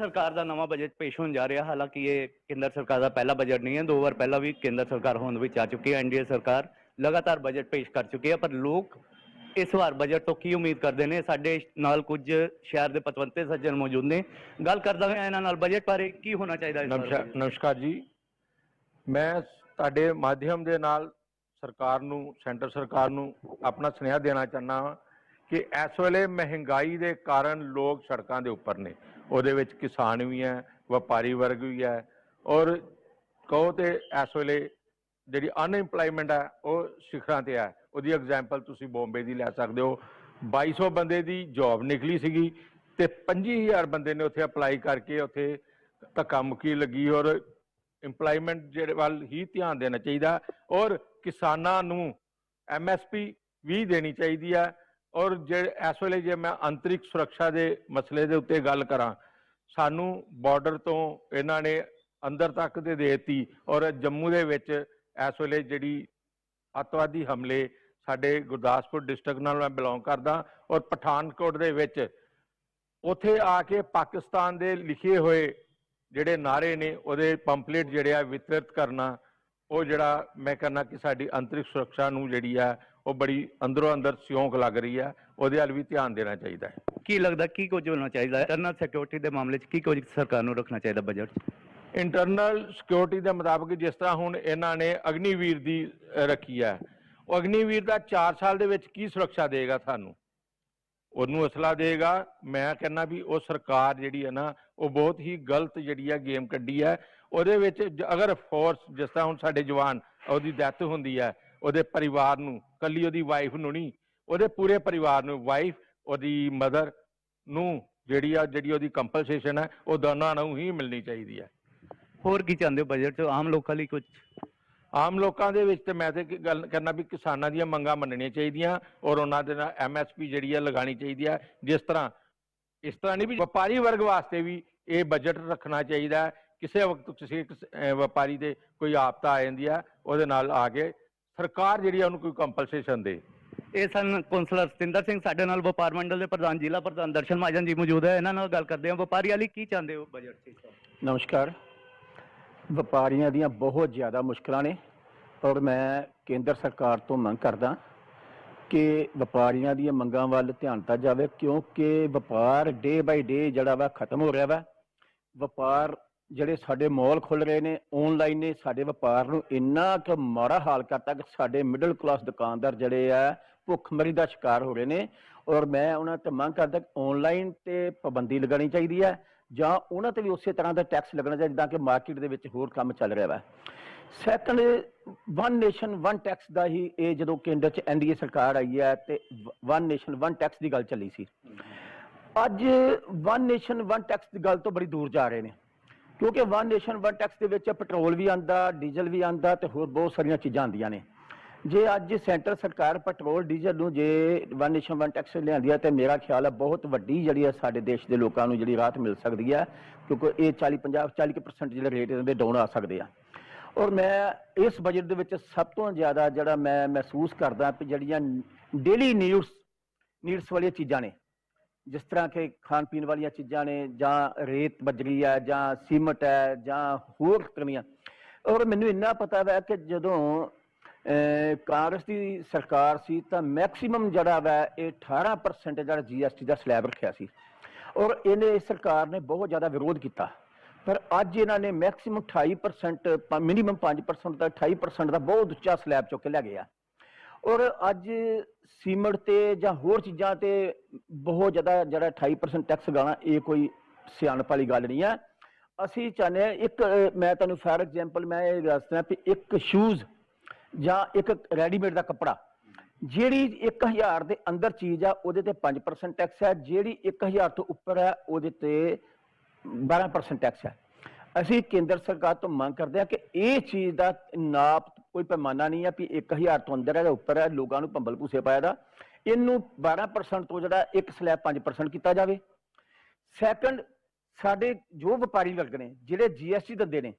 ਸਰਕਾਰ ਦਾ ਨਵਾਂ ਬਜਟ ਪੇਸ਼ ਹੋਣ ਜਾ ਰਿਹਾ ਹਾਲਾਂਕਿ ਇਹ ਕੇਂਦਰ ਸਰਕਾਰ ਦਾ ਪਹਿਲਾ ਬਜਟ ਨਹੀਂ ਹੈ ਦੋ ਵਾਰ ਪਹਿਲਾਂ ਵੀ ਕੇਂਦਰ ਸਰਕਾਰ ਹੋਂਦ ਵਿੱਚ ਆ ਚੁੱਕੀ ਹੈ ਐਨਡੀਏ ਸਰਕਾਰ ਲਗਾਤਾਰ ਬਜਟ ਪੇਸ਼ ਕਰ ਚੁੱਕੀ ਹੈ ਪਰ ਲੋਕ ਇਸ ਵਾਰ ਬਜਟ ਤੋਂ ਕੀ ਉਮੀਦ ਕਰਦੇ ਨੇ? ਸਾਡੇ ਨਾਲ ਕੁਝ ਸ਼ਹਿਰ ਦੇ ਪਤਵੰਤੇ ਸੱਜਣ ਮੌਜੂਦ ਨੇ। ਗੱਲ ਕਰਦਾ ਹਾਂ ਇਹਨਾਂ ਨਾਲ ਬਜਟ ਬਾਰੇ ਕੀ ਹੋਣਾ ਚਾਹੀਦਾ ਵਾਰ ਨਮਸਕਾਰ ਜੀ। ਮੈਂ ਤੁਹਾਡੇ ਮਾਧਿਅਮ ਦੇ ਨਾਲ ਸਰਕਾਰ ਨੂੰ ਸੈਂਟਰ ਸਰਕਾਰ ਨੂੰ ਆਪਣਾ ਸੁਨੇਹਾ ਦੇਣਾ ਚਾਹੁੰਦਾ ਹਾਂ ਕਿ ਇਸ ਵੇਲੇ ਮਹਿੰਗਾਈ ਦੇ ਕਾਰਨ ਲੋਕ ਸੜਕਾਂ ਦੇ ਉੱਪਰ ਨੇ। ਉਹਦੇ ਵਿੱਚ ਕਿਸਾਨ ਵੀ ਹੈ, ਵਪਾਰੀ ਵਰਗ ਵੀ ਹੈ। ਔਰ ਕਹੋ ਤੇ ਇਸ ਵੇਲੇ ਜਿਹੜੀ ਅਨਇੰਪਲੋਇਮੈਂਟ ਹੈ, ਉਹ ਸਿਖਰਾਂ ਤੇ ਹੈ। ਉਹਦੀ ਐਗਜ਼ਾਮਪਲ ਤੁਸੀਂ ਬੰਬੇ ਦੀ ਲੈ ਸਕਦੇ ਹੋ। 2200 ਬੰਦੇ ਦੀ ਜੌਬ ਨਿਕਲੀ ਸੀਗੀ ਤੇ 25000 ਬੰਦੇ ਨੇ ਉੱਥੇ ਅਪਲਾਈ ਕਰਕੇ ਉੱਥੇ ਧੱਕਾ ਮੁੱਕੀ ਲੱਗੀ। ਔਰ ਇੰਪਲੋਇਮੈਂਟ ਜਿਹੜੇ ਵੱਲ ਹੀ ਧਿਆਨ ਦੇਣਾ ਚਾਹੀਦਾ। ਔਰ ਕਿਸਾਨਾਂ ਨੂੰ ਐਮਐਸਪੀ ਵੀ ਦੇਣੀ ਚਾਹੀਦੀ ਹੈ। ਔਰ ਜੇ ਇਸ ਵੇਲੇ ਜੇ ਮੈਂ ਅੰਤਰਿਕ ਸੁਰੱਖਿਆ ਦੇ ਮਸਲੇ ਦੇ ਉੱਤੇ ਗੱਲ ਕਰਾਂ, ਸਾਨੂੰ ਬਾਰਡਰ ਤੋਂ ਇਹਨਾਂ ਨੇ ਅੰਦਰ ਤੱਕ ਦੇ ਦਿੱਤੀ ਔਰ ਜੰਮੂ ਦੇ ਵਿੱਚ ਇਸ ਵੇਲੇ ਜਿਹੜੀ ਅੱਤਵਾਦੀ ਹਮਲੇ ਸਾਡੇ ਗੁਰਦਾਸਪੁਰ ਡਿਸਟ੍ਰਿਕਟ ਨਾਲ ਮੈਂ ਬਿਲੋਂਗ ਕਰਦਾ ਔਰ ਪਠਾਨਕੋਟ ਦੇ ਵਿੱਚ ਉੱਥੇ ਆ ਕੇ ਪਾਕਿਸਤਾਨ ਦੇ ਲਿਖੇ ਹੋਏ ਜਿਹੜੇ ਨਾਰੇ ਨੇ ਉਹਦੇ ਪੰਪਲੇਟ ਜਿਹੜੇ ਆ ਵਿਤਰਿਤ ਕਰਨਾ, ਉਹ ਜਿਹੜਾ ਮੈਂ ਕਹਿੰਦਾ ਕਿ ਸਾਡੀ ਅੰਤਰਿਕ ਸੁਰੱਖਿਆ ਨੂੰ ਜਿਹੜੀ ਆ ਉਹ ਬੜੀ ਅੰਦਰੋਂ ਅੰਦਰ ਸਿਉਂਕ ਲੱਗ ਰਹੀ ਆ ਉਹਦੇ ਵੱਲ ਵੀ ਧਿਆਨ ਦੇਣਾ ਚਾਹੀਦਾ ਹੈ। ਕੀ ਲੱਗਦਾ ਕੀ ਕੁਝ ਹੋਣਾ ਚਾਹੀਦਾ ਹੈ? ਇੰਟਰਨਲ ਸਿਕਿਉਰਿਟੀ ਦੇ ਮਾਮਲੇ 'ਚ ਕੀ ਕੁਝ ਸਰਕਾਰ ਨੂੰ ਰੱਖਣਾ ਚਾਹੀਦਾ ਬਜਟ 'ਚ? ਇੰਟਰਨਲ ਸਿਕਿਉਰਿਟੀ ਦੇ ਮੁਤਾਬਕ ਜਿਸ ਤਰ੍ਹਾਂ ਹੁਣ ਇਹਨਾਂ ਨੇ ਅਗਨੀਵੀਰ ਦੀ ਰੱਖੀ ਹੈ ਉਹ ਅਗਨੀਵੀਰ ਦਾ 4 ਸਾਲ ਦੇ ਵਿੱਚ ਕੀ ਸੁਰੱਖਿਆ ਦੇਗਾ ਸਾਨੂੰ? ਉਹਨੂੰ ਅਸਲਾ ਦੇਗਾ। ਮੈਂ ਕਹਿੰਦਾ ਵੀ ਉਹ ਸਰਕਾਰ ਜਿਹੜੀ ਹੈ ਨਾ ਉਹ ਬਹੁਤ ਹੀ ਗਲਤ ਜਿਹੜੀ ਹੈ ਗੇਮ ਕੱਢੀ ਹੈ ਉਹਦੇ ਵਿੱਚ ਅਗਰ ਫੋਰਸ ਜਿਸ ਤਰ੍ਹਾਂ ਹੁਣ ਸਾਡੇ ਜਵਾਨ ਉਹਦੀ ਡੈਥ ਹੁੰਦੀ ਹੈ ਉਹਦੇ ਪਰਿਵਾਰ ਨੂੰ ਕੱਲੀ ਉਹਦੀ ਵਾਈਫ ਨੂੰ ਨਹੀਂ ਉਹਦੇ ਪੂਰੇ ਪਰਿਵਾਰ ਨੂੰ ਵਾਈਫ ਉਹਦੀ ਮਦਰ ਨੂੰ ਜਿਹੜੀ ਆ ਜਿਹੜੀ ਉਹਦੀ ਕੰਪਨਸੇਸ਼ਨ ਹੈ ਉਹ ਦੋਨਾਂ ਨੂੰ ਹੀ ਮਿਲਣੀ ਚਾਹੀਦੀ ਹੈ। ਹੋਰ ਕੀ ਚਾਹੁੰਦੇ ਹੋ ਬਜਟ 'ਚ? ਆਮ ਲੋਕਾਂ ਲਈ ਕੁਝ ਆਮ ਲੋਕਾਂ ਦੇ ਵਿੱਚ ਤੇ ਮੈਂ ਤੇ ਗੱਲ ਕਰਨਾ ਵੀ ਕਿਸਾਨਾਂ ਦੀਆਂ ਮੰਗਾਂ ਮੰਨਣੀਆਂ ਚਾਹੀਦੀਆਂ ਔਰ ਉਹਨਾਂ ਦੇ ਨਾਲ ਐਮਐਸਪੀ ਜਿਹੜੀ ਹੈ ਲਗਾਣੀ ਚਾਹੀਦੀ ਹੈ ਜਿਸ ਤਰ੍ਹਾਂ ਇਸ ਤਰ੍ਹਾਂ ਨਹੀਂ ਵੀ ਵਪਾਰੀ ਵਰਗ ਵਾਸਤੇ ਵੀ ਇਹ ਬਜਟ ਰੱਖਣਾ ਚਾਹੀਦਾ ਕਿਸੇ ਵਕਤ ਕਿਸੇ ਵਪਾਰੀ ਦੇ ਕੋਈ ਆਪਤਾ ਆ ਜਾਂਦੀ ਹੈ ਉਹਦੇ ਨਾਲ ਆ ਕੇ ਸਰਕਾਰ ਜਿਹੜੀ ਹੈ ਉਹਨੂੰ ਕੋਈ ਕੰਪਨਸੇਸ਼ਨ ਦੇ। ਇਹ ਸਨ ਕੌਂਸਲਰ ਸਤਿੰਦਰ ਸਿੰਘ ਸਾਡੇ ਨਾਲ ਵਪਾਰ ਮੰਡਲ ਦੇ ਪ੍ਰਧਾਨ ਜ਼ਿਲ੍ਹਾ ਪ੍ਰਧਾਨ ਦਰਸ਼ਨ ਮਹਾਜਨ ਜੀ ਮੌਜੂਦ ਹੈ। ਇਹਨਾਂ ਨਾਲ ਗੱਲ ਕਰਦੇ ਹਾਂ। ਵਪਾਰੀਆਂ ਲਈ ਕੀ ਚਾਹੁੰਦੇ ਹੋ ਬਜਟ ਵਾਰ? ਨਮਸਕਾਰ। ਵਪਾਰੀਆਂ ਦੀਆਂ ਬਹੁਤ ਜ਼ਿਆਦਾ ਮੁਸ਼ਕਲਾਂ ਨੇ ਔਰ ਮੈਂ ਕੇਂਦਰ ਸਰਕਾਰ ਤੋਂ ਮੰਗ ਕਰਦਾ ਕਿ ਵਪਾਰੀਆਂ ਦੀਆਂ ਮੰਗਾਂ ਵੱਲ ਧਿਆਨ ਦਿੱਤਾ ਜਾਵੇ ਕਿਉਂਕਿ ਵਪਾਰ ਡੇ ਬਾਈ ਡੇ ਜਿਹੜਾ ਵਾ ਖਤਮ ਹੋ ਰਿਹਾ ਵਾ। ਵਪਾਰ ਜਿਹੜੇ ਸਾਡੇ ਮਾਲ ਖੁੱਲ ਰਹੇ ਨੇ ਆਨਲਾਈਨ ਨੇ, ਸਾਡੇ ਵਪਾਰ ਨੂੰ ਇੰਨਾ ਕੁ ਮਾੜਾ ਹਾਲ ਕਰਤਾ ਕਿ ਸਾਡੇ ਮਿਡਲ ਕਲਾਸ ਦੁਕਾਨਦਾਰ ਜਿਹੜੇ ਆ, ਭੁੱਖਮਰੀ ਦਾ ਸ਼ਿਕਾਰ ਹੋ ਰਹੇ ਨੇ। ਔਰ ਮੈਂ ਉਹਨਾਂ ਤੇ ਮੰਗ ਕਰਦਾ ਕਿ ਆਨਲਾਈਨ ਤੇ ਪਾਬੰਦੀ ਲਗਾਉਣੀ ਚਾਹੀਦੀ ਹੈ ਜਾਂ ਉਹਨਾਂ ਤੇ ਵੀ ਉਸੇ ਤਰ੍ਹਾਂ ਦਾ ਟੈਕਸ ਲੱਗਣਾ ਚਾਹੀਦਾ ਜਿੱਦਾਂ ਕਿ ਮਾਰਕੀਟ ਦੇ ਵਿੱਚ ਹੋਰ ਕੰਮ ਚੱਲ ਰਿਹਾ ਵਾ। Second one nation one tax ਦਾ ਹੀ ਇਹ ਜਦੋਂ ਕੇਂਦਰ 'ਚ ਐਨਡੀਏ ਸਰਕਾਰ ਆਈ ਹੈ ਤੇ ਵਨ ਨੇਸ਼ਨ ਵਨ ਟੈਕਸ ਦੀ ਗੱਲ ਚੱਲੀ ਸੀ। ਅੱਜ ਵਨ ਨੇਸ਼ਨ ਵਨ ਟੈਕਸ ਦੀ ਗੱਲ ਤੋਂ ਬੜੀ ਦੂਰ ਜਾ ਰਹੇ ਨੇ। ਕਿਉਂਕਿ ਵਨ ਨੇਸ਼ਨ ਵਨ ਟੈਕਸ ਦੇ ਵਿੱਚ ਪੈਟਰੋਲ ਵੀ ਆਂਦਾ ਡੀਜ਼ਲ ਵੀ ਆਂਦਾ ਤੇ ਹੋਰ ਬਹੁਤ ਸਾਰੀਆਂ ਚੀਜ਼ਾਂ ਆਂਦੀਆਂ ਨੇ। ਜੇ ਅੱਜ ਸੈਂਟਰ ਸਰਕਾਰ ਪੈਟਰੋਲ ਡੀਜ਼ਲ ਨੂੰ ਜੇ ਵਨ ਨੇਸ਼ਨ ਵਨ ਟੈਕਸ ਲਿਆਂਦੀ ਹੈ ਤੇ ਮੇਰਾ ਖਿਆਲ ਹੈ ਬਹੁਤ ਵੱਡੀ ਜਿਹੜੀ ਹੈ ਸਾਡੇ ਦੇਸ਼ ਦੇ ਲੋਕਾਂ ਨੂੰ ਜਿਹੜੀ ਰਾਹਤ ਮਿਲ ਸਕਦੀ ਹੈ ਕਿਉਂਕਿ ਇਹ 40 50 40% ਜਿਹੜੇ ਰੇਟ ਇਹਦੇ ਡਾਊਨ ਆ ਸਕਦੇ ਆ। ਔਰ ਮੈਂ ਇਸ ਬਜਟ ਦੇ ਵਿੱਚ ਸਭ ਤੋਂ ਜ਼ਿਆਦਾ ਜਿਹੜਾ ਮੈਂ ਮਹਿਸੂਸ ਕਰਦਾ ਕਿ ਜਿਹੜੀਆਂ ਡੇਲੀ ਨੀਡਸ ਨੀਡਸ ਵਾਲੀਆਂ ਚੀਜ਼ਾਂ ਨੇ ਜਿਸ ਤਰ੍ਹਾਂ ਕਿ ਖਾਣ ਪੀਣ ਵਾਲੀਆਂ ਚੀਜ਼ਾਂ ਨੇ, ਜਾਂ ਰੇਤ ਬਜਰੀ ਹੈ ਜਾਂ ਸੀਮਟ ਹੈ ਜਾਂ ਹੋਰ ਕਮੀਆਂ ਔਰ ਮੈਨੂੰ ਇੰਨਾ ਪਤਾ ਹੈ ਕਿ ਜਦੋਂ ਕਾਂਗਰਸ ਦੀ ਸਰਕਾਰ ਸੀ, ਤਾਂ ਮੈਕਸਿਮਮ ਜਿਹੜਾ ਵਾ ਇਹ 18% ਜਿਹੜਾ ਜੀਐਸਟੀ ਦਾ ਸਲੈਬ ਰੱਖਿਆ ਸੀ। ਔਰ ਇਹਨੇ ਸਰਕਾਰ ਨੇ ਬਹੁਤ ਜ਼ਿਆਦਾ ਵਿਰੋਧ ਕੀਤਾ। ਪਰ ਅੱਜ ਇਹਨਾਂ ਨੇ ਮੈਕਸਿਮਮ 28% ਮਿਨੀਮਮ 5% ਦਾ 28% ਦਾ ਬਹੁਤ ਉੱਚਾ ਸਲੈਬ ਚੁੱਕ ਕੇ ਲੈ ਗਿਆ ਔਰ ਅੱਜ ਸੀਮਟ ਤੇ ਜਾਂ ਹੋਰ ਚੀਜ਼ਾਂ ਤੇ ਬਹੁਤ ਜ਼ਿਆਦਾ, ਜਿਹੜਾ 28% ਟੈਕਸ ਲਗਾਉਣਾ ਇਹ ਕੋਈ ਸਿਆਣਪ ਵਾਲੀ ਗੱਲ ਨਹੀਂ ਹੈ। ਅਸੀਂ ਚਾਹੁੰਦੇ ਹਾਂ ਇੱਕ, ਮੈਂ ਤੁਹਾਨੂੰ ਫਾਰ ਐਗਜ਼ਾਮਪਲ ਮੈਂ ਇਹ ਦੱਸਦਾ ਵੀ ਇੱਕ ਸ਼ੂਜ਼ ਜਾਂ ਇੱਕ ਰੈਡੀਮੇਡ ਦਾ ਕੱਪੜਾ, ਜਿਹੜੀ 1000 ਦੇ ਅੰਦਰ ਚੀਜ਼ ਆ, ਉਹਦੇ ਤੇ 5% ਟੈਕਸ ਹੈ, ਜਿਹੜੀ 1000 ਤੋਂ ਉੱਪਰ ਹੈ, ਉਹਦੇ ਤੇ 12% ਟੈਕਸ ਹੈ। ਅਸੀਂ ਕੇਂਦਰ ਸਰਕਾਰ ਤੋਂ ਮੰਗ ਕਰਦੇ ਹਾਂ ਕਿ ਇਹ ਚੀਜ਼ ਦਾ ਨਾਪ ਕੋਈ ਪੈਮਾਨਾ ਨਹੀਂ ਹੈ ਵੀ 1000 ਤੋਂ ਅੰਦਰ ਹੈ ਜਾਂ ਉੱਪਰ ਹੈ, ਲੋਕਾਂ ਨੂੰ ਭੰਬਲ ਭੂਸੇ ਪਾਇਆ ਦਾ। ਇਹਨੂੰ 12% ਤੋਂ ਜਿਹੜਾ ਇੱਕ ਸਲੈਬ 5% ਕੀਤਾ ਜਾਵੇ। ਸੈਕੰਡ ਸਾਡੇ ਜੋ ਵਪਾਰੀ ਵਰਗ ਨੇ, ਜਿਹੜੇ ਜੀਐਸਟੀ ਦਿੰਦੇ ਨੇ,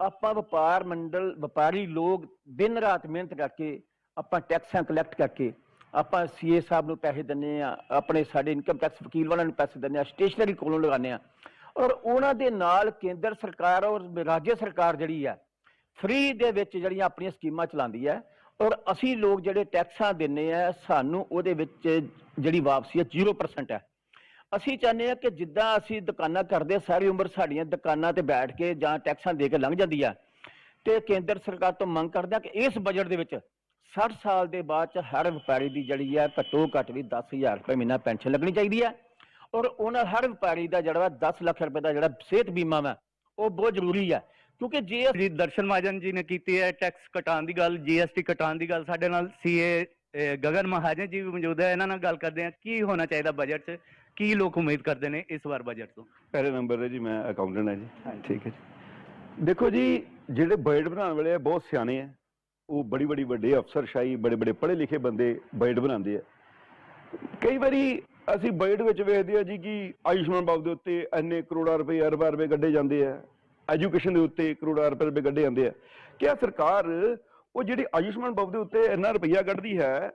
ਆਪਾਂ ਵਪਾਰ ਮੰਡਲ, ਵਪਾਰੀ ਲੋਕ ਦਿਨ ਰਾਤ ਮਿਹਨਤ ਕਰਕੇ ਆਪਾਂ ਟੈਕਸਾਂ ਕਲੈਕਟ ਕਰਕੇ ਆਪਾਂ ਸੀਏ ਸਾਹਿਬ ਨੂੰ ਪੈਸੇ ਦਿੰਨੇ ਆ ਆਪਣੇ ਸਾਡੇ ਇਨਕਮ ਟੈਕਸ ਵਕੀਲ ਵਾਲਿਆਂ ਨੂੰ ਪੈਸੇ ਦਿੰਨੇ ਆ ਸਟੇਸ਼ਨਰੀ ਕੋਲੋਂ ਲਗਾਉਂਦੇ ਆ ਔਰ ਉਹਨਾਂ ਦੇ ਨਾਲ ਕੇਂਦਰ ਸਰਕਾਰ ਔਰ ਰਾਜ ਸਰਕਾਰ ਜਿਹੜੀ ਆ ਫ੍ਰੀ ਦੇ ਵਿੱਚ ਜਿਹੜੀਆਂ ਆਪਣੀਆਂ ਸਕੀਮਾਂ ਚਲਾਉਂਦੀ ਹੈ ਔਰ ਅਸੀਂ ਲੋਕ ਜਿਹੜੇ ਟੈਕਸਾਂ ਦਿੰਨੇ ਆ, ਸਾਨੂੰ ਉਹਦੇ ਵਿੱਚ ਜਿਹੜੀ ਵਾਪਸੀ ਹੈ 0% ਹੈ। ਅਸੀਂ ਚਾਹੁੰਦੇ ਆ ਕਿ ਜਿੱਦਾਂ ਅਸੀਂ ਦੁਕਾਨਾਂ ਕਰਦੇ, ਸਾਰੀ ਉਮਰ ਸਾਡੀਆਂ ਦੁਕਾਨਾਂ ਤੇ ਬੈਠ ਕੇ ਜਾਂ ਟੈਕਸਾਂ ਦੇ ਕੇ ਲੰਘ ਜਾਂਦੀ ਆ, ਤੇ ਕੇਂਦਰ ਸਰਕਾਰ ਤੋਂ ਮੰਗ ਕਰਦੇ ਆ ਕਿ ਇਸ ਬਜਟ ਦੇ ਵਿੱਚ 60 ਸਾਲ ਦੇ ਬਾਅਦ ਚ ਹਰ ਵਪਾਰੀ ਦੀ ਜਿਹੜੀ ਹੈ ਘੱਟੋ ਘੱਟ ਵੀ 10000 ਰੁਪਏ ਮਹੀਨਾ ਪੈਨਸ਼ਨ ਲੱਗਣੀ ਚਾਹੀਦੀ ਹੈ ਔਰ ਉਹਨਾਂ ਹਰ ਵਪਾਰੀ ਦਾ ਜਿਹੜਾ ਵਾ 10 ਲੱਖ ਰੁਪਏ ਦਾ ਜਿਹੜਾ ਸਿਹਤ ਬੀਮਾ ਵਾ, ਉਹ ਬਹੁਤ ਜ਼ਰੂਰੀ ਹੈ। ਕਿਉਂਕਿ ਜੇ ਜੀ ਦਰਸ਼ਨ ਮਹਾਜਨ ਜੀ ਨੇ ਕੀਤੀ ਹੈ ਟੈਕਸ ਕਟਾਉਣ ਦੀ ਗੱਲ ਜੀਐਸਟੀ ਕਟਾਉਣ ਦੀ ਗੱਲ ਸਾਡੇ ਨਾਲ ਸੀਏ ਗਗਨ ਮਹਾਜਨ ਜੀ ਵੀ ਮੌਜੂਦ ਹੈ ਇਹਨਾਂ ਨਾਲ ਗੱਲ ਕਰਦੇ ਹਾਂ ਕੀ ਹੋਣਾ ਚਾਹੀਦਾ ਬਜਟ 'ਚ? ਕੀ ਲੋਕ ਉਮੀਦ ਕਰਦੇ ਨੇ ਇਸ ਵਾਰ ਬਜਟ ਤੋਂ? ਪਹਿਲੇ ਨੰਬਰ ਤੇ ਜੀ ਮੈਂ ਅਕਾਊਂਟੈਂਟ ਹਾਂ ਜੀ। ਠੀਕ ਹੈ ਜੀ। ਦੇਖੋ ਜੀ ਜਿਹੜੇ ਬਜਟ ਬਣਾਉਣ ਵਾਲੇ ਆ ਬਹੁਤ ਸਿਆਣੇ ਆ। ਉਹ ਬੜੀ ਬੜੀ ਵੱਡੇ ਅਫਸਰਸ਼ਾਹੀ ਬੜੇ ਬੜੇ ਪੜ੍ਹੇ ਲਿਖੇ ਬੰਦੇ ਬਜਟ ਬਣਾਉਂਦੇ ਆ। ਕਈ ਵਾਰੀ ਅਸੀਂ ਬਜਟ ਵਿੱਚ ਵੇਖਦੇ ਆ ਜੀ ਕਿ ਆਯੁਸ਼ਮਾਨ ਬਾਬ ਦੇ ਉੱਤੇ ਇੰਨੇ ਕਰੋੜਾਂ ਰੁਪਏ ਅਰਬਾਂ ਰੁਪਏ ਕੱਢੇ ਜਾਂਦੇ ਆ। ਐਜੂਕੇਸ਼ਨ ਦੇ ਉੱਤੇ ਕਰੋੜਾਂ ਰੁਪਏ ਰੁਪਏ ਕੱਢੇ ਜਾਂਦੇ ਆ। ਕਿਆ ਸਰਕਾਰ ਉਹ ਜਿਹੜੀ ਆਯੁਸ਼ਮਾਨ ਬਾਬ ਦੇ ਉੱਤੇ ਇੰਨਾ ਰੁਪਈਆ ਕੱਢਦੀ ਹੈ,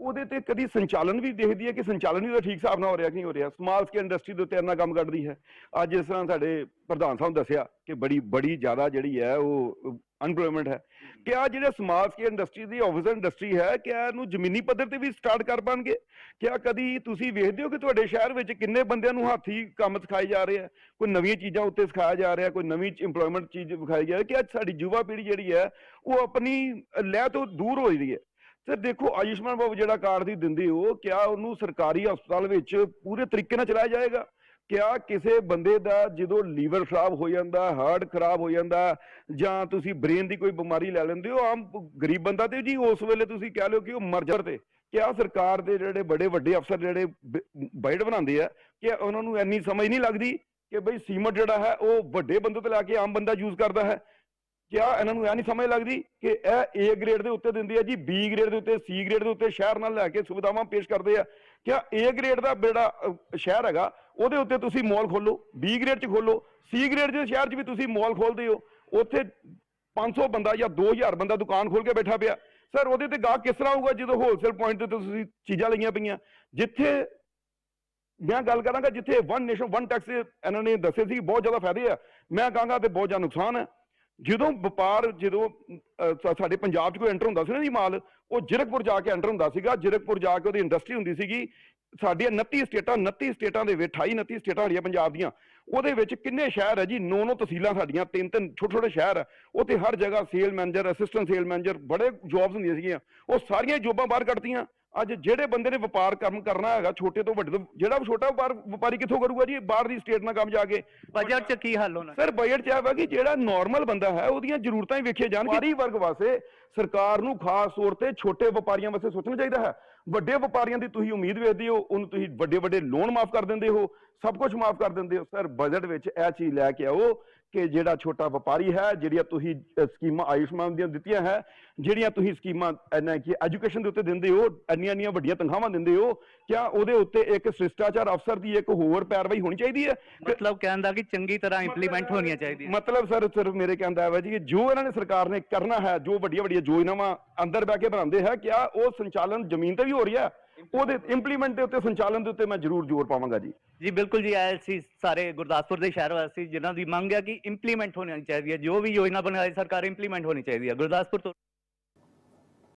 ਉਹਦੇ ਤੇ ਕਦੀ ਸੰਚਾਲਨ ਵੀ ਦੇਖਦੀ ਹੈ ਕਿ ਸੰਚਾਲਨ ਵੀ ਉਹਦਾ ਠੀਕ ਹਿਸਾਬ ਨਾਲ ਹੋ ਰਿਹਾ ਕਿ ਨਹੀਂ ਹੋ ਰਿਹਾ? ਸਮਾਲ ਸਕੇਲ ਇੰਡਸਟਰੀ ਦੇ ਉੱਤੇ ਇੰਨਾ ਕੰਮ ਕੱਢਦੀ ਹੈ। ਅੱਜ ਇਸ ਤਰ੍ਹਾਂ ਸਾਡੇ ਪ੍ਰਧਾਨ ਸਾਹਿਬ ਨੇ ਦੱਸਿਆ ਕਿ ਬੜੀ ਬੜੀ ਜ਼ਿਆਦਾ ਜਿਹੜੀ ਹੈ ਉਹ ਅਨਪਲੋਇਮੈਂਟ ਹੈ। ਕਿ ਆ ਜਿਹੜੇ ਸਮਾਲ ਸਕੇਲ ਇੰਡਸਟਰੀ ਦੀ ਆਫਿਸ ਇੰਡਸਟਰੀ ਹੈ ਕਿ ਇਹਨੂੰ ਜ਼ਮੀਨੀ ਪੱਧਰ ਤੇ ਵੀ ਸਟਾਰਟ ਕਰ ਪਾਣਗੇ? ਕਿਆ ਕਦੀ ਤੁਸੀਂ ਵੇਖਦੇ ਹੋ ਕਿ ਤੁਹਾਡੇ ਸ਼ਹਿਰ ਵਿੱਚ ਕਿੰਨੇ ਬੰਦਿਆਂ ਨੂੰ ਹੱਥੀ ਕੰਮ ਸਿਖਾਏ ਜਾ ਰਹੇ ਆ? ਕੋਈ ਨਵੀਆਂ ਚੀਜ਼ਾਂ ਉੱਤੇ ਸਿਖਾਇਆ ਜਾ ਰਿਹਾ, ਕੋਈ ਨਵੀਂ ਇੰਪਲੋਇਮੈਂਟ ਚੀਜ਼ ਵਿਖਾਈ ਜਾ ਰਹੀ ਕਿ ਅੱਜ ਸਾਡੀ ਯੁਵਾ ਪੀੜ੍ਹੀ ਜਿਹੜੀ ਹੈ, ਉਹ ਆਪਣੀ ਲੈ ਤੋਂ ਦੂਰ ਹੋ ਰਹੀ ਹੈ। ਸਰ ਦੇਖੋ, ਆਯੁਸ਼ਮਾਨ ਬਾਬੂ ਜਿਹੜਾ ਕਾਰਡ ਦੀ ਦਿੰਦੇ ਹੋ, ਕਿਆ ਉਹਨੂੰ ਸਰਕਾਰੀ ਹਸਪਤਾਲ ਵਿੱਚ ਪੂਰੇ ਤਰੀਕੇ ਨਾਲ ਚਲਾਇਆ ਜਾਏਗਾ? ਕਿਆ ਕਿਸੇ ਬੰਦੇ ਦਾ ਜਦੋਂ ਲੀਵਰ ਖਰਾਬ ਹੋ ਜਾਂਦਾ, ਹਾਰਟ ਖਰਾਬ ਹੋ ਜਾਂਦਾ, ਜਾਂ ਤੁਸੀਂ ਬ੍ਰੇਨ ਦੀ ਕੋਈ ਬਿਮਾਰੀ ਲੈ ਲੈਂਦੇ ਹੋ, ਆਮ ਗਰੀਬ ਬੰਦਾ ਤੇ ਜੀ ਉਸ ਵੇਲੇ ਤੁਸੀਂ ਕਹਿ ਲਓ ਕਿ ਉਹ ਮਰ 'ਤੇ। ਕਿਆ ਸਰਕਾਰ ਦੇ ਜਿਹੜੇ ਬੜੇ ਵੱਡੇ ਅਫਸਰ ਜਿਹੜੇ ਬਜਟ ਬਣਾਉਂਦੇ ਆ, ਕਿ ਉਹਨਾਂ ਨੂੰ ਇੰਨੀ ਸਮਝ ਨਹੀਂ ਲੱਗਦੀ ਕਿ ਬਈ ਸੀਮਟ ਜਿਹੜਾ ਹੈ, ਉਹ ਵੱਡੇ ਬੰਦੇ ਤੋਂ ਲੈ ਕੇ ਆਮ ਬੰਦਾ ਯੂਜ਼ ਕਰਦਾ ਹੈ। ਕਿਆ ਇਹਨਾਂ ਨੂੰ ਇਹ ਨਹੀਂ ਸਮਝ ਲੱਗਦੀ ਕਿ ਇਹ A ਗ੍ਰੇਡ ਦੇ ਉੱਤੇ ਦਿੰਦੇ ਆ ਜੀ, B ਗ੍ਰੇਡ ਦੇ ਉੱਤੇ, C ਗ੍ਰੇਡ ਦੇ ਉੱਤੇ ਸ਼ਹਿਰ ਨਾਲ ਲੈ ਕੇ ਸੁਵਿਧਾਵਾਂ ਪੇਸ਼ ਕਰਦੇ ਆ। ਕਿਆ A ਗ੍ਰੇਡ ਦਾ ਜਿਹੜਾ ਸ਼ਹਿਰ ਹੈਗਾ, ਉਹਦੇ ਉੱਤੇ ਤੁਸੀਂ ਮਾਲ ਖੋਲੋ, B ਗ੍ਰੇਡ 'ਚ ਖੋਲੋ, C ਗ੍ਰੇਡ ਦੇ ਸ਼ਹਿਰ 'ਚ ਵੀ ਤੁਸੀਂ ਮਾਲ ਖੋਲਦੇ ਹੋ। ਉੱਥੇ 500 ਬੰਦਾ ਜਾਂ 2000 ਬੰਦਾ ਦੁਕਾਨ ਖੋਲ ਕੇ ਬੈਠਾ ਪਿਆ। ਸਰ ਉਹਦੇ ਤੇ ਗਾਹਕ ਕਿਸ ਤਰ੍ਹਾਂ ਆਊਗਾ ਜਦੋਂ ਹੋਲਸੇਲ ਪੁਆਇੰਟ ਤੇ ਤੁਸੀਂ ਚੀਜ਼ਾਂ ਲਈਆਂ ਪਈਆਂ? ਜਿੱਥੇ ਮੈਂ ਗੱਲ ਕਰਾਂਗਾ, ਜਿੱਥੇ ਵਨ ਨੇਸ਼ਨ ਵਨ ਟੈਕਸ ਇਹਨਾਂ ਨੇ ਦੱਸੇ ਸੀ, ਬਹੁਤ ਜ਼ਿਆਦਾ ਫਾਇਦੇ ਆ। ਮੈਂ ਕਹਾਂਗਾ ਤੇ ਬਹੁਤ ਜ਼ਿਆਦਾ ਨੁਕਸਾਨ ਹੈ ਜਦੋਂ ਵਪਾਰ, ਜਦੋਂ ਸਾਡੇ ਪੰਜਾਬ 'ਚ ਕੋਈ ਐਂਟਰ ਹੁੰਦਾ ਸੀ ਨਾ ਜੀ ਮਾਲ ਉਹ ਜਿਰਕਪੁਰ ਜਾ ਕੇ ਐਂਟਰ ਹੁੰਦਾ ਸੀਗਾ। ਜਿਰਕਪੁਰ ਜਾ ਕੇ ਉਹਦੀ ਇੰਡਸਟਰੀ ਹੁੰਦੀ ਸੀਗੀ। ਸਾਡੀਆਂ 29 ਸਟੇਟਾਂ 29 ਸਟੇਟਾਂ ਦੇ ਵਿੱਚ 28 29 ਸਟੇਟਾਂ ਵਾਲੀਆਂ ਪੰਜਾਬ ਦੀਆਂ, ਉਹਦੇ ਵਿੱਚ ਕਿੰਨੇ ਸ਼ਹਿਰ ਹੈ ਜੀ? ਨੌ ਨੌ ਤਹਿਸੀਲਾਂ ਸਾਡੀਆਂ, ਤਿੰਨ ਤਿੰਨ ਛੋਟੇ ਛੋਟੇ ਸ਼ਹਿਰ ਹੈ। ਉੱਥੇ ਹਰ ਜਗ੍ਹਾ sale manager assistant sale manager ਬੜੇ ਜੌਬਸ ਹੁੰਦੀਆਂ ਸੀਗੀਆਂ। ਉਹ ਸਾਰੀਆਂ ਜੋਬਾਂ ਬਾਹਰ ਕੱਢਤੀਆਂ। ਅੱਜ ਜਿਹੜੇ ਬੰਦੇ ਨੇ ਵਪਾਰ ਕੰਮ ਕਰਨਾ ਹੈਗਾ ਛੋਟੇ ਤੋਂ ਵੱਡੇ ਤੋਂ ਜਿਹੜਾ ਵੀ ਛੋਟਾ ਵਪਾਰ ਵਪਾਰੀ ਕਿੱਥੋਂ ਕਰੂਗਾ ਜੀ? ਬਾਹਰ ਦੀ ਸਟੇਟ ਨਾਲ ਕੰਮ ਜਾ ਕੇ। ਬਜਟ 'ਚ ਕੀ ਹੱਲ ਹੋਣਾ? ਸਰ ਬਜਟ ਚ ਆਵਾ ਕਿ ਜਿਹੜਾ ਨਾਰਮਲ ਬੰਦਾ ਹੈ ਉਹਦੀਆਂ ਜ਼ਰੂਰਤਾਂ ਹੀ ਵੇਖੀਆਂ ਜਾਣ ਵਪਾਰੀ ਵਰਗ ਵਾਸਤੇ ਸਰਕਾਰ ਨੂੰ ਖਾਸ ਤੌਰ ਤੇ ਛੋਟੇ ਵਪਾਰੀਆਂ ਵਾਸਤੇ ਸੋਚਣਾ ਚਾਹੀਦਾ ਹੈ। ਵੱਡੇ ਵਪਾਰੀਆਂ ਦੀ ਤੁਸੀਂ ਉਮੀਦ ਵੇਖਦੇ ਹੋ ਉਹਨੂੰ ਤੁਸੀਂ ਵੱਡੇ ਵੱਡੇ ਲੋਨ ਮਾਫ ਕਰ ਦਿੰਦੇ ਹੋ ਸਭ ਕੁਝ ਮਾਫ ਕਰ ਦਿੰਦੇ ਹੋ। ਸਰ ਬਜਟ ਵਿੱਚ ਇਹ ਚੀਜ਼ ਲੈ ਕੇ ਆਓ ਕਿ ਜਿਹੜਾ ਛੋਟਾ ਵਪਾਰੀ ਹੈ ਜਿਹੜੀਆਂ ਤੁਸੀਂ ਸਕੀਮਾਂ ਆਯੁਸ਼ਮਾਨ ਦੀਆਂ ਦਿੱਤੀਆਂ ਹੈ ਜਿਹੜੀਆਂ ਤੁਸੀਂ ਸਕੀਮਾਂ ਇਹਨਾਂ ਕੀ ਐਜੂਕੇਸ਼ਨ ਦੇ ਉੱਤੇ ਦਿੰਦੇ ਹੋ ਇੰਨੀਆਂ ਇੰਨੀਆਂ ਵੱਡੀਆਂ ਤਨਖਾਹਾਂ ਦਿੰਦੇ ਹੋ ਕਿਆ ਉਹਦੇ ਉੱਤੇ ਇੱਕ ਸ਼ਿਸ਼ਟਾਚਾਰ ਅਫਸਰ ਦੀ ਇੱਕ ਹੋਰ ਪੈਰਵਾਈ ਹੋਣੀ ਚਾਹੀਦੀ ਹੈ? ਮਤਲਬ ਕਹਿਣ ਦਾ ਕਿ ਚੰਗੀ ਤਰ੍ਹਾਂ ਇੰਪਲੀਮੈਂਟ ਹੋਣੀਆਂ ਚਾਹੀਦੀਆਂ। ਮਤਲਬ ਸਰ ਸਿਰਫ ਮੇਰੇ ਕਹਿੰਦਾ ਹੈ ਜੀ ਜੋ ਇਹਨਾਂ ਨੇ ਸਰਕਾਰ ਨੇ ਕਰਨਾ ਹੈ ਜੋ ਵੱਡੀਆਂ ਵੱਡੀਆਂ ਯੋਜਨਾਵਾਂ ਅੰਦਰ ਬਹਿ ਕੇ ਬਣਾਉਂਦੇ ਹੈ ਕਿਆ ਉਹ ਸੰਚਾਲਨ ਜ਼ਮੀਨ ਤੇ ਵੀ ਹੋ ਰਿਹਾ ਉਹਦੇ ਇੰਪਲੀਮੈਂਟ ਦੇ ਉੱਤੇ ਸੰਚਾਲਨ ਦੇ ਉੱਤੇ ਮੈਂ ਜ਼ਰੂਰ ਜ਼ੋਰ ਪਾਵਾਂਗਾ ਜੀ। ਜੀ ਬਿਲਕੁਲ ਜੀ ਆਏ ਸੀ ਸਾਰੇ ਗੁਰਦਾਸਪੁਰ ਦੇ ਸ਼ਹਿਰ ਵਾਸੀ ਜਿਨ੍ਹਾਂ ਦੀ ਮੰਗ ਹੈ ਕਿ ਇੰਪਲੀਮੈਂਟ ਹੋਣੀ ਚਾਹੀਦੀ ਹੈ। ਜੋ ਵੀ ਯੋਜਨਾ ਬਣਾਈ ਸਰਕਾਰ ਇੰਪਲੀਮੈਂਟ ਹੋਣੀ ਚਾਹੀਦੀ ਹੈ। ਗੁਰਦਾਸਪੁਰ ਤੋਂ